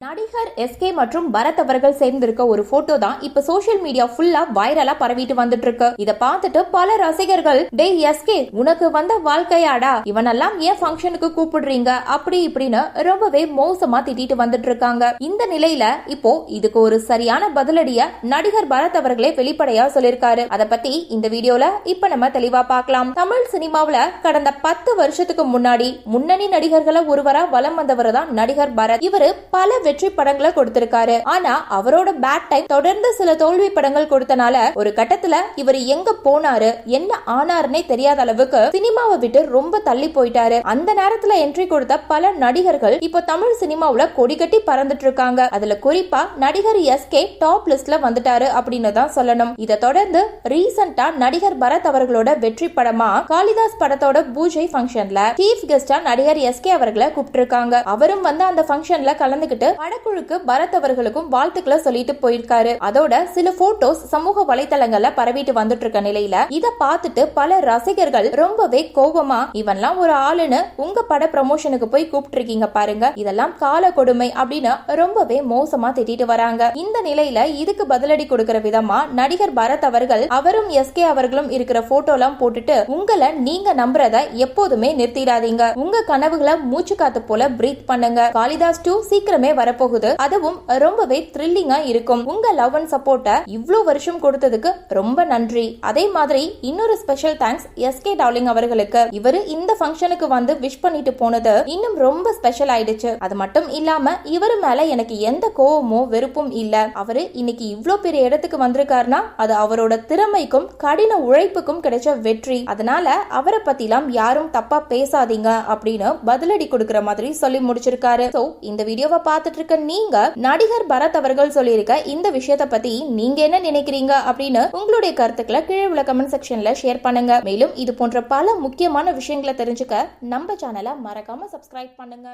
நடிகர் எஸ்கே மற்றும் பரத் அவர்கள் சேர்ந்திருக்க ஒரு போட்டோ தான் இப்ப சோசியல் மீடியா ஃபுல்லா வைரலா பரவிட்டு வந்துட்டு இருக்கு இத பார்த்துட்டு பல ரசிகர்கள் டேய் எஸ்கே உனக்கு வந்த வாழ்க்கையாடா? இவனெல்லாம் ஏன் ஃபங்க்ஷனுக்கு கூப்பிடுறீங்க? அப்படி இப்படின்னு ரொம்பவே மோசமா திட்டிட்டு வந்துட்டு இருக்காங்க இந்த நிலையில இப்போ இதுக்கு ஒரு சரியான பதிலடிய நடிகர் பரத் அவர்களே வெளிப்படையா சொல்லிருக்காரு அத பத்தி இந்த வீடியோல இப்ப நம்ம தெளிவா பார்க்கலாம். தமிழ் சினிமாவுல கடந்த பத்து வருஷத்துக்கு முன்னாடி முன்னணி நடிகர்களை ஒருவரா வலம் வந்தவர் தான் நடிகர் பரத். இவரு பல வெற்றி படங்களை கொடுத்திருக்காரு. ஆனா அவரோட பேட் டைம் தொடர்ந்து சில தோல்வி படங்கள் கொடுத்தனால ஒரு கட்டத்துல இவர் எங்க போனாரு என்ன ஆனாருன்னே தெரியாத அளவுக்கு சினிமாவை விட்டு ரொம்ப தள்ளி போயிட்டாரு. அந்த நேரத்துல என்ட்ரி கொடுத்த பல நடிகர்கள் இப்போ தமிழ் சினிமாவுல கொடி கட்டி பறந்துட்டு இருக்காங்க அதுல குறிப்பா நடிகர் எஸ்கே டாப் லிஸ்ட்ல வந்துட்டாரு அப்படின்னு தான் சொல்லணும். இதை தொடர்ந்து ரீசெண்டா நடிகர் பரத் அவர்களோட வெற்றி படமா காளிதாஸ் படத்தோட பூஜை ஃபங்க்ஷன்ல சீஃப் கெஸ்டா நடிகர் எஸ்கே அவர்களை கூப்பிட்டிருக்காங்க. அவரும் வந்து அந்த ஃபங்க்ஷன்ல கலந்துகிட்டு வடக்குழுக்கு பரத் அவர்களுக்கும் வாழ்த்துக்களை சொல்லிட்டு போயிருக்காரு. அதோட சில போட்டோஸ் சமூக வலைதளங்கள்ல பரவிட்டு வந்துட்டு இருக்க நிலையில இத பார்த்துட்டு பல ரசிகர்கள் ரொம்பவே கோபமா இவன்லாம் ஒரு ஆளுன்னு உங்க பட ப்ரமோஷனுக்கு போய் கூப்பிட்டு இருக்கீங்க பாருங்க. இதெல்லாம் கால கொடுமை அப்படின்னு ரொம்பவே மோசமா திட்டிட்டு வராங்க. இந்த நிலையில இதுக்கு பதிலடி கொடுக்கிற விதமா நடிகர் பரத் அவர்கள் அவரும் எஸ்கே அவர்களும் இருக்கிற போட்டோலாம் போட்டுட்டு உங்களை நீங்க நம்புறத எப்போதுமே நிறுத்திடாதீங்க. உங்க கனவுகளை மூச்சு காத்து போல பிரீத் பண்ணுங்க. காளிதாஸ் டூ சீக்கிரமே வரப்போகுது. அதுவும் ரொம்பவே த்ரில்லிங்கா இருக்கும். உங்க லவ் அண்ட் சப்போர்ட்ட இவ்வளவு வருஷம் கொடுத்ததுக்கு ரொம்ப நன்றி. அதே மாதிரி இன்னொரு special thanks S K darling அவர்களுக்கு. இவரு இந்த ஃபங்க்ஷனுக்கு வந்து விஷ் பண்ணிட்டு போனது இன்னும் ரொம்ப ஸ்பெஷல் ஆயிடுச்சு. அது மட்டும் இல்லாம இவரு மேல எனக்கு எந்த கோவமோ வெறுப்பும் இல்ல. அவரு இன்னைக்கு இவ்ளோ பெரிய இடத்துக்கு வந்திருக்காருன்னா அது அவரோட திறமைக்கும் கடின உழைப்புக்கும் கிடைச்ச வெற்றி. அதனால அவரை பத்திலாம் யாரும் தப்பா பேசாதீங்க அப்படின்னு பதிலடி கொடுக்கிற மாதிரி சொல்லி முடிச்சிருக்காரு. சோ இந்த வீடியோவை பார்த்துட்டு இருக்க நீங்க நடிகர் பரத் அவர்கள் சொல்லியிருக்க இந்த விஷயத்த பத்தி நீங்க என்ன நினைக்கிறீங்க அப்படின்னு உங்களுடைய கருத்துக்களை கீழே உள்ள கமெண்ட் செக்ஷன்ல ஷேர் பண்ணுங்க. மேலும் இது போன்ற பல முக்கியமான விஷயங்களை தெரிஞ்சுக்க நம்ம சேனலை மறக்காம சப்ஸ்கிரைப் பண்ணுங்க.